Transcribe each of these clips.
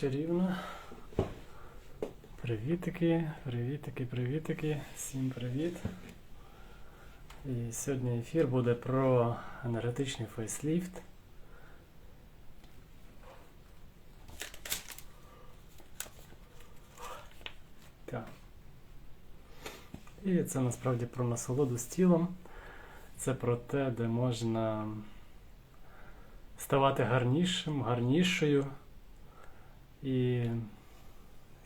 чарівно. Привітики, привітики, привітики. Всім привіт. І сьогодні ефір буде про енергетичний фейсліфт. Так. І це насправді про насолоду з тілом. Це про те, де можна ставати гарнішим, гарнішою і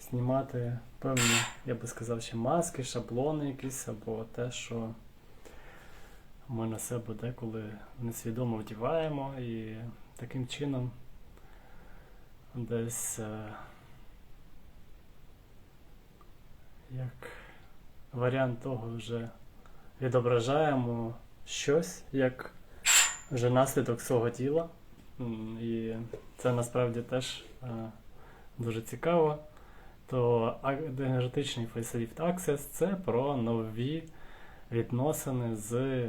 знімати певні, я би сказав, ще маски, шаблони якісь, або те, що ми на себе деколи несвідомо вдіваємо, і таким чином десь е, як варіант того вже відображаємо щось як вже наслідок свого тіла. І це насправді теж е, дуже цікаво. То енергетичний Facelift Access це про нові відносини з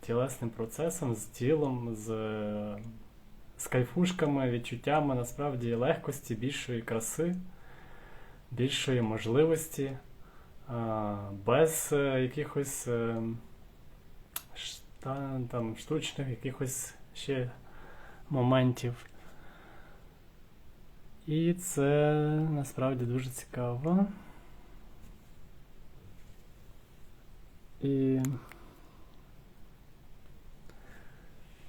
тілесним процесом, з тілом, з, з кайфушками, відчуттями насправді легкості, більшої краси, більшої можливості, без е, якихось е, там, штучних якихось ще моментів. І це насправді дуже цікаво. І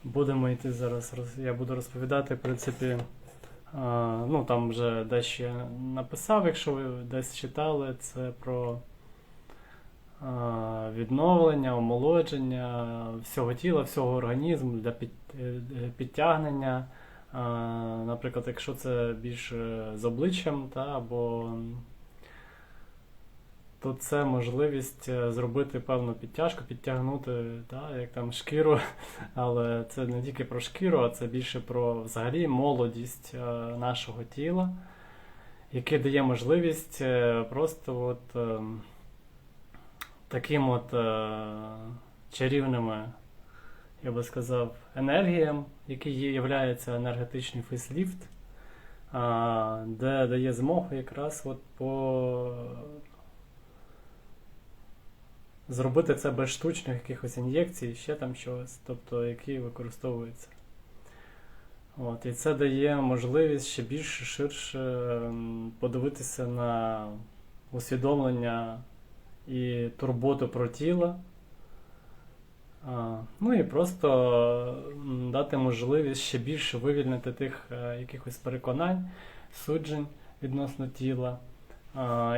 будемо йти зараз. Я буду розповідати, в принципі. Ну, там вже дещо я написав, якщо ви десь читали, це про відновлення, омолодження всього тіла, всього організму для е, е, підтягнення. А, Наприклад, якщо це більш е, з обличчям, та, або то це можливість е, зробити певну підтяжку, підтягнути, та, як там шкіру, але це не тільки про шкіру, а це більше про взагалі молодість е, нашого тіла, яке дає можливість е, просто от, таким от е, чарівними я би сказав, енергіям, які є, енергетичний фейсліфт, де дає змогу якраз от по зробити це без штучних якихось ін'єкцій, ще там щось, тобто які використовуються. От, і це дає можливість ще більше ширше подивитися на усвідомлення і турботу про тіло. Ну і просто дати можливість ще більше вивільнити тих е, якихось переконань, суджень відносно тіла,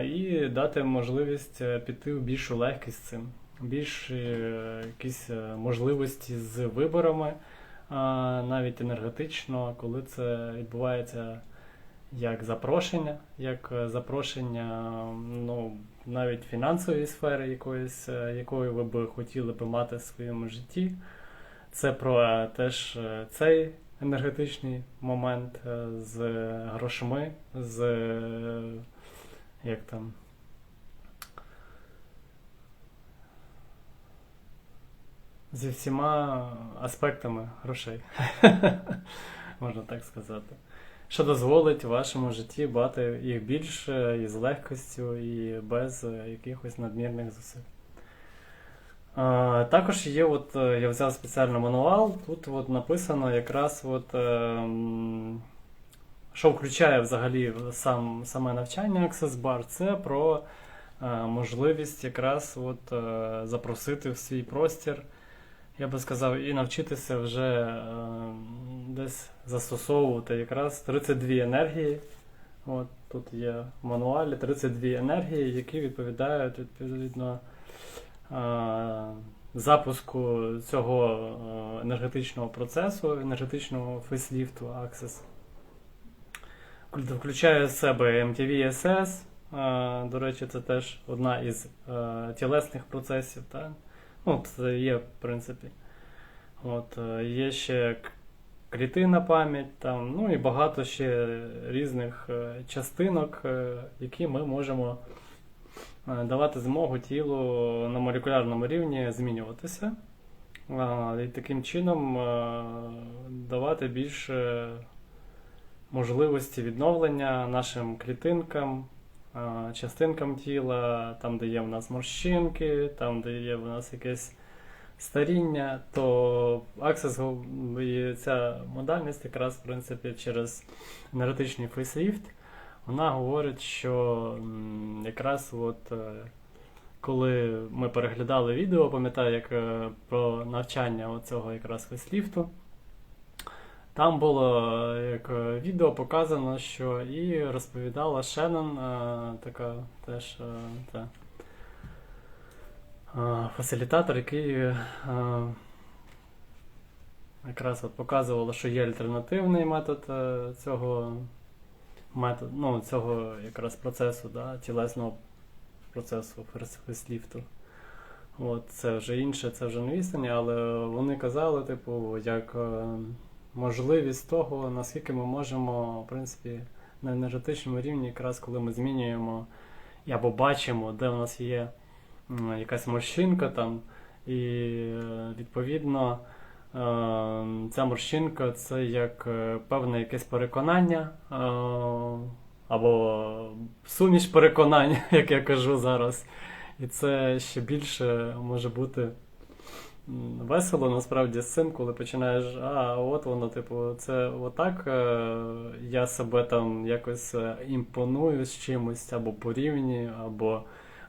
і дати можливість е, піти в більшу легкість цим, більші е, якісь можливості з виборами, навіть енергетично, коли це відбувається як запрошення, як е, запрошення ну, навіть фінансової сфери якоїсь, е, якою ви б хотіли би мати в своєму житті. Це про е, теж цей енергетичний момент з грошми, з як там. Зі всіма аспектами грошей, можна так сказати що дозволить вашому житті бати їх більше і з легкостю, і без е, якихось надмірних зусиль. Також є, от, е, я взяв спеціально мануал, тут от написано якраз, от, е, що включає взагалі сам, саме навчання Access Bar, це про е, можливість якраз от, запросити в свій простір я би сказав, і навчитися вже е, десь застосовувати якраз 32 енергії. От Тут є в мануалі 32 енергії, які відповідають відповідно е, запуску цього е, енергетичного процесу, енергетичного фейсліфту Access. Включає в себе MTV SS. Е, до речі, це теж одна із тілесних процесів. Так? Ну, це є, в принципі. От, е, є ще к- клітинна пам'ять, там, ну і багато ще різних е, частинок, е, які ми можемо давати змогу тілу на молекулярному рівні змінюватися. І таким чином давати більше можливості відновлення нашим клітинкам, частинкам тіла, там, де є в нас морщинки, там, де є в нас якесь старіння, то Access і ця модальність якраз в принципі через енергетичний фейсліфт, вона говорить, що якраз от. е, коли ми переглядали відео, пам'ятаю, як е, про навчання оцього якраз фейсліфту, там було е, як е, відео показано, що і розповідала Шеннон, е, така теж та, фасилітатор, який якраз от показувала, що є альтернативний метод цього метод, ну, цього якраз процесу, да, тілесного процесу фейсліфту. От, це вже інше, це вже не істині, але вони казали, типу, як можливість того, наскільки ми можемо, в принципі, на енергетичному рівні, якраз коли ми змінюємо або бачимо, де в нас є якась морщинка там, і відповідно е, ця морщинка це як е, певне якесь переконання. е, або суміш переконань, як я кажу зараз. І це ще більше може бути весело насправді з цим, коли починаєш, а от воно, типу, це отак е, я себе там якось е, імпоную з чимось, або порівнюю, або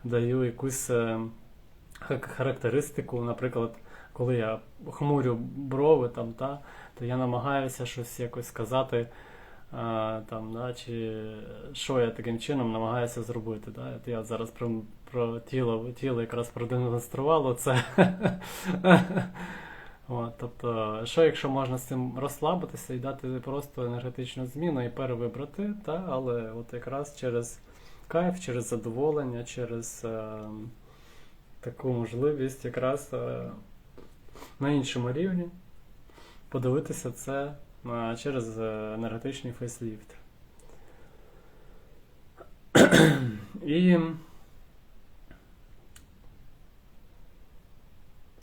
даю якусь е, характеристику. Наприклад, коли я хмурю брови, там, та, то я намагаюся щось якось сказати. Там, да, чи що я таким чином намагаюся зробити. Да? От Я зараз про, про тіло, тіло якраз продемонструвало це. От, тобто, що якщо можна з цим розслабитися і дати просто енергетичну зміну і перевибрати, та? але от якраз через кайф, через задоволення, через е, таку можливість якраз е, на іншому рівні подивитися це через е, енергетичний фейсліфт. І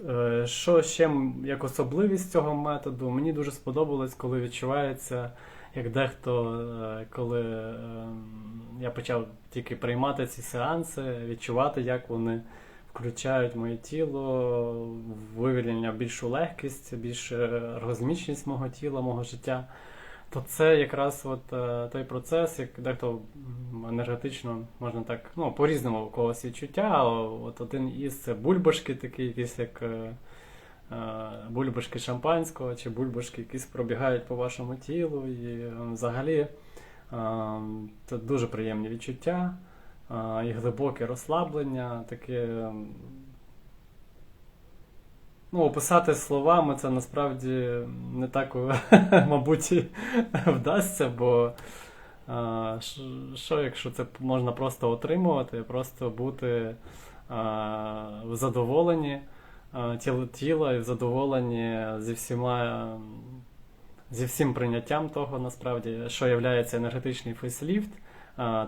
е, що ще як особливість цього методу, мені дуже сподобалось, коли відчувається, як дехто, е, коли я почав тільки приймати ці сеанси, відчувати, як вони включають моє тіло, вивільнення більшу легкість, більшу ергозмічність мого тіла, мого життя. То це якраз от е, той процес, як дехто енергетично можна так, ну, по-різному у когось відчуття. а От один із це бульбашки, такі якісь як е, е, бульбашки шампанського, чи бульбашки, якісь пробігають по вашому тілу. І е, взагалі е, це дуже приємні відчуття і глибоке розслаблення, таке. Ну, описати словами це насправді не так, мабуть, вдасться, бо що, якщо це можна просто отримувати, просто бути в задоволенні а, тіла, і в задоволенні зі всіма. Зі всім прийняттям того, насправді, що є енергетичний фейсліфт,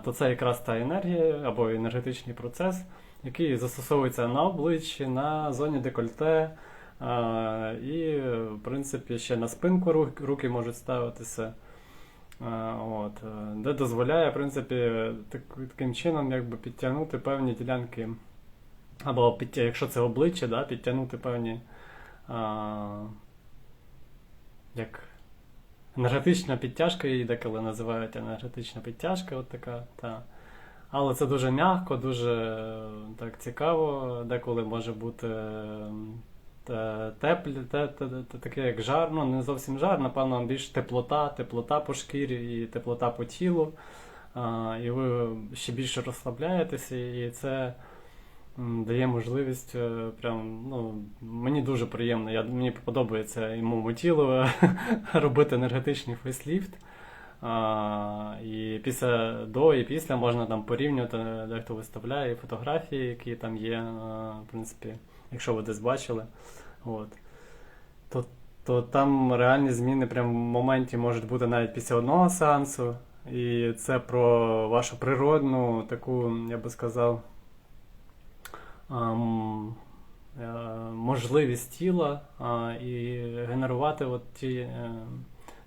то це якраз та енергія або енергетичний процес, який застосовується на обличчі, на зоні декольте, і, в принципі, ще на спинку руки можуть ставитися. От, е, де дозволяє, в принципі, таким чином якби підтягнути певні ділянки, або якщо це обличчя, да, підтягнути певні як енергетична підтяжка, її деколи називають енергетична підтяжка, от така. Та. Але це дуже м'яко, дуже е, так цікаво, деколи може бути те- теплі, те, те, те- таке як жар, ну не зовсім жар, напевно, більш теплота, теплота по шкірі і теплота по тілу. А, і ви ще більше розслабляєтеся, і це дає можливість е, прям, ну, мені дуже приємно. Я, мені подобається і моєму тілу робити енергетичний фейсліфт. А, і після до і після можна там порівнювати, дехто виставляє фотографії, які там є, в принципі, якщо ви десь бачили. От. То, то там реальні зміни прямо в моменті можуть бути навіть після одного сеансу. І це про вашу природну таку, я би сказав, можливість тіла і генерувати от ті, е,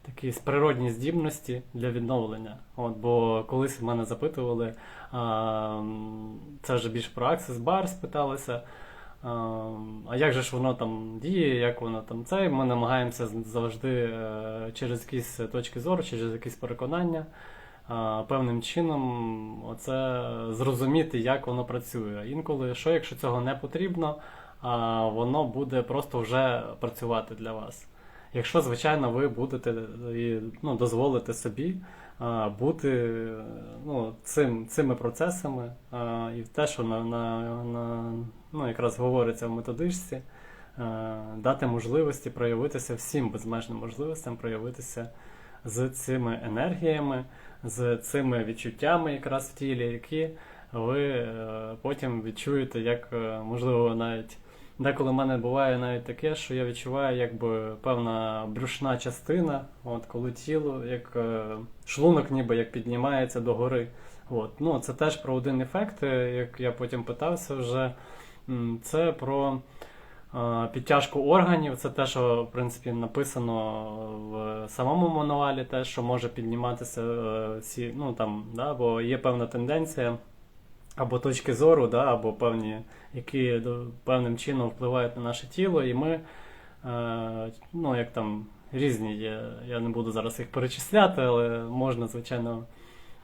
такі природні здібності для відновлення. От, бо колись в мене запитували, це вже більше про Access Bar спиталися. А, а як же ж воно там діє, як воно там це? Ми намагаємося завжди е, через якісь точки зору, через якісь переконання певним чином оце зрозуміти, як воно працює. Інколи, що якщо цього не потрібно, воно буде просто вже працювати для вас. Якщо, звичайно, ви будете ну, дозволите собі бути ну, цим, цими процесами, і те, що на, на, на, ну, якраз говориться в методичці, дати можливості проявитися всім безмежним можливостям, проявитися з цими енергіями, з цими відчуттями якраз в тілі, які ви е, потім відчуєте, як е, можливо навіть. Деколи в мене буває навіть таке, що я відчуваю якби певна брюшна частина, от коли тіло, як е, шлунок ніби як піднімається догори. От. Ну, це теж про один ефект, як я потім питався вже. Це про підтяжку органів, це те, що в принципі написано в самому мануалі, те, що може підніматися е, всі, ну там, да, бо є певна тенденція або точки зору, да, або певні, які певним чином впливають на наше тіло, і ми, е, ну як там різні є, я не буду зараз їх перечисляти, але можна, звичайно,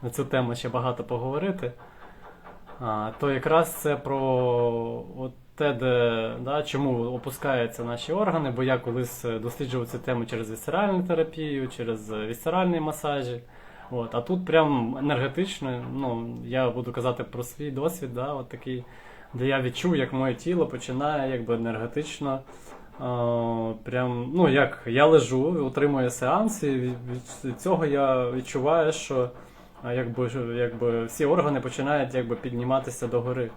на цю тему ще багато поговорити. А, то якраз це про от те, да, чому опускаються наші органи, бо я колись е, досліджував цю тему через вісцеральну терапію, через е, вісцеральні масажі. От, а тут прям енергетично, ну, я буду казати про свій досвід, да, от такий, де я відчув, як моє тіло починає якби енергетично. е, прям, ну, як я лежу, отримую сеанс, і від, від цього я відчуваю, що якби, якби всі органи починають якби, підніматися догори.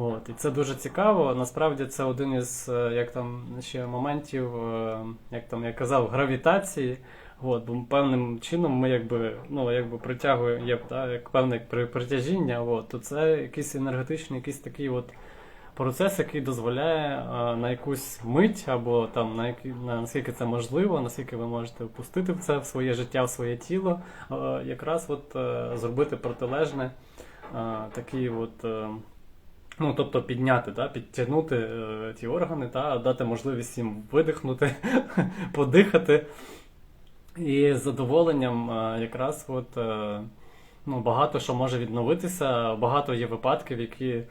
От, і це дуже цікаво. Насправді це один із е, як там ще моментів, е, як там я казав, гравітації. От, бо певним чином ми якби, ну, якби притягуємо, є як певне притяжіння, от, то це якийсь енергетичний, якийсь такий от процес, який дозволяє а, на якусь мить, або там на, які, на наскільки це можливо, наскільки ви можете впустити в це в своє життя, в своє тіло, а, якраз от, е, зробити протилежне а, такий от. е, Ну, тобто підняти, да, підтягнути е, ті органи, та, дати можливість їм видихнути, подихати. І з задоволенням е, якраз от, е, ну, багато що може відновитися. Багато є випадків, які е,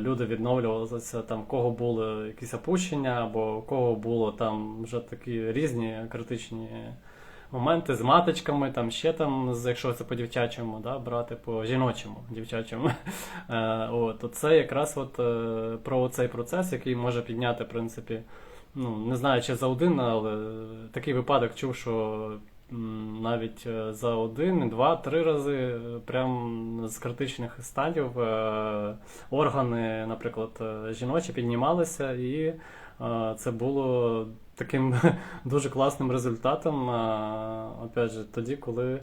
люди відновлювалися, там, в кого були якісь опущення, або в кого було там вже такі різні критичні моменти з маточками, там ще там, якщо це по дівчачому, да, брати по жіночому, дівчачому. Е, от, то це якраз от, е, про цей процес, який може підняти, в принципі, ну, не знаю, чи за один, але такий випадок чув, що навіть е, за один, два, три рази прям з критичних станів е, органи, наприклад, жіночі піднімалися, і це було таким дуже класним результатом. Опять же, тоді, коли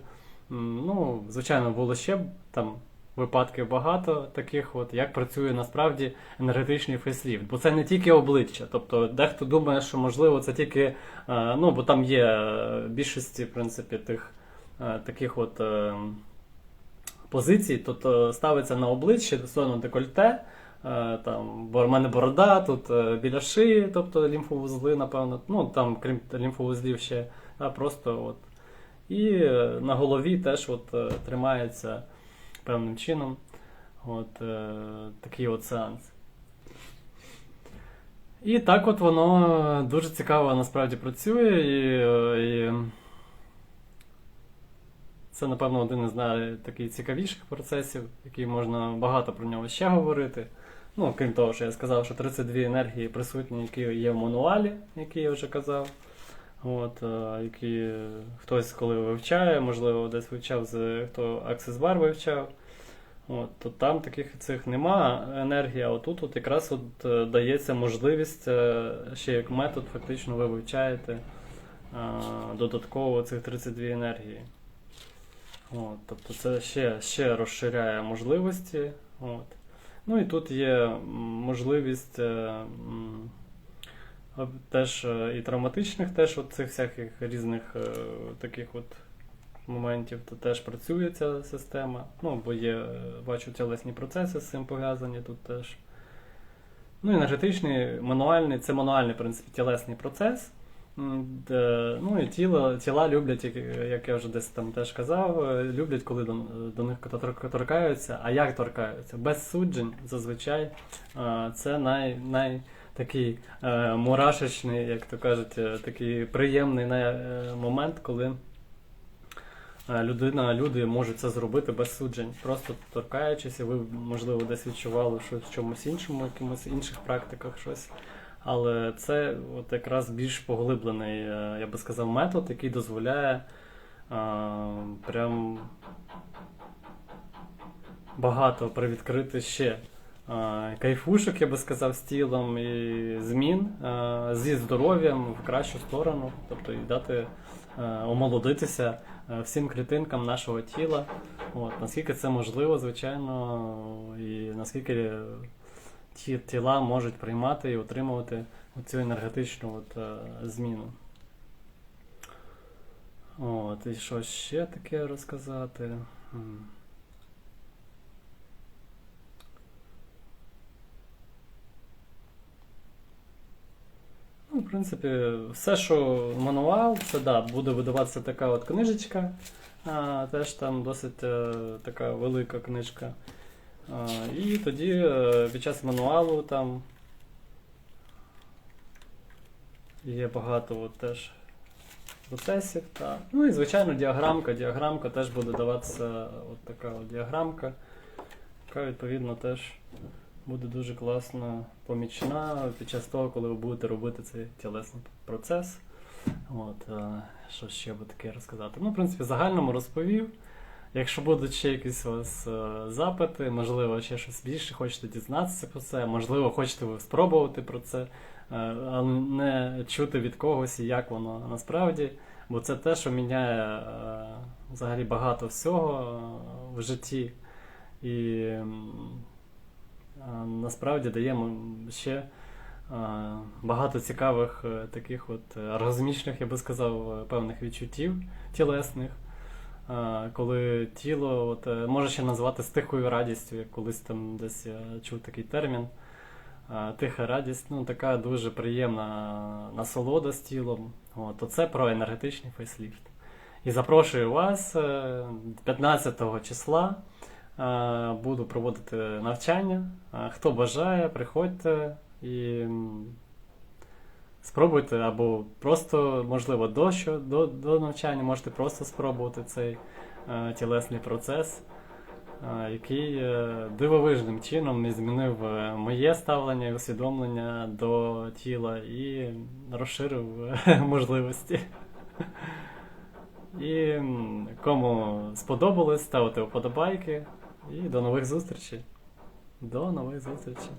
ну, звичайно, було ще там випадків багато таких, от як працює насправді енергетичний фейсліфт. Бо це не тільки обличчя. Тобто дехто думає, що можливо це тільки, е, ну бо там є е, більшості, в принципі, тих е, таких от е, позицій, тобто ставиться на обличчя, дословно декольте. Е, Там, бо в мене борода, тут е, біля шиї, тобто лімфовузли, напевно, ну там, крім лімфовузлів ще, а, просто от. І е, на голові теж от, тримається певним чином от, такий от сеанс. І так от воно дуже цікаво насправді працює, і, і це, напевно, один із найцікавіших процесів, який можна багато про нього ще говорити. Ну, крім того, що я сказав, що 32 енергії присутні, які є в мануалі, який я вже казав. От, е, які хтось коли вивчає, можливо, десь вивчав, з, хто Access Bar вивчав. От, то там таких цих нема енергії, а отут от якраз от, е, дається можливість, е, ще як метод, фактично ви вивчаєте е, додатково цих 32 енергії. От, тобто це ще, ще розширяє можливості. От. Ну і тут є можливість е, теж е, і травматичних, теж от цих всяких різних е, таких от моментів, то теж працює ця система. Ну, бо є, бачу, тілесні процеси з цим пов'язані тут теж. Ну, енергетичний, мануальний, це мануальний, в принципі, тілесний процес. М, ну і тіло, тіла люблять, як, я вже десь там теж казав, е, люблять, коли до, до них торкаються. А як торкаються? Без суджень зазвичай е, це най, най такий е, мурашечний, як то кажуть, е, такий приємний е, момент, коли е, людина, люди можуть це зробити без суджень, просто торкаючись, і ви, можливо, десь відчували щось в чомусь іншому, якимось інших практиках щось. Але це от якраз більш поглиблений, е, я би сказав, метод, який дозволяє е, прям багато привідкрити ще е, кайфушок, я би сказав, з тілом і змін е, зі здоров'ям в кращу сторону, тобто і дати е, омолодитися всім клітинкам нашого тіла. От, наскільки це можливо, звичайно, і наскільки ті тіла можуть приймати і отримувати цю енергетичну от, е, зміну. От, і що ще таке розказати? Ну, в принципі, все, що мануал, це да, буде видаватися така от книжечка. А, теж там досить е, така велика книжка. І тоді е, під час мануалу там є багато от теж процесів. Та. Ну і звичайно діаграмка. Діаграмка теж буде даватися от така от діаграмка, яка відповідно теж буде дуже класно помічна під час того, коли ви будете робити цей тілесний процес. От, е, що ще би таке розказати? Ну, в принципі, загальному розповів. Якщо будуть ще якісь у вас е, запити, можливо, ще щось більше хочете дізнатися про це, можливо, хочете ви спробувати про це, е, але не чути від когось, як воно насправді, бо це те, що міняє е, взагалі багато всього в житті. І насправді дає ще багато цікавих таких от оргазмічних, я би сказав, певних відчуттів тілесних. Е, коли тіло от, е, може ще назвати тихою радістю, як колись там десь я чув такий термін. Е, Тиха радість, ну така дуже приємна насолода з тілом. От, то це про енергетичний фейсліфт. І запрошую вас е, 15 числа. Буду проводити навчання. Хто бажає, приходьте і спробуйте, або просто, можливо, до, що, до, до навчання можете просто спробувати цей е, тілесний процес, е, який е, дивовижним чином не змінив е, моє ставлення і усвідомлення до тіла і розширив е, можливості. І кому сподобалось, ставте вподобайки. І до нових зустрічей. До нових зустрічей.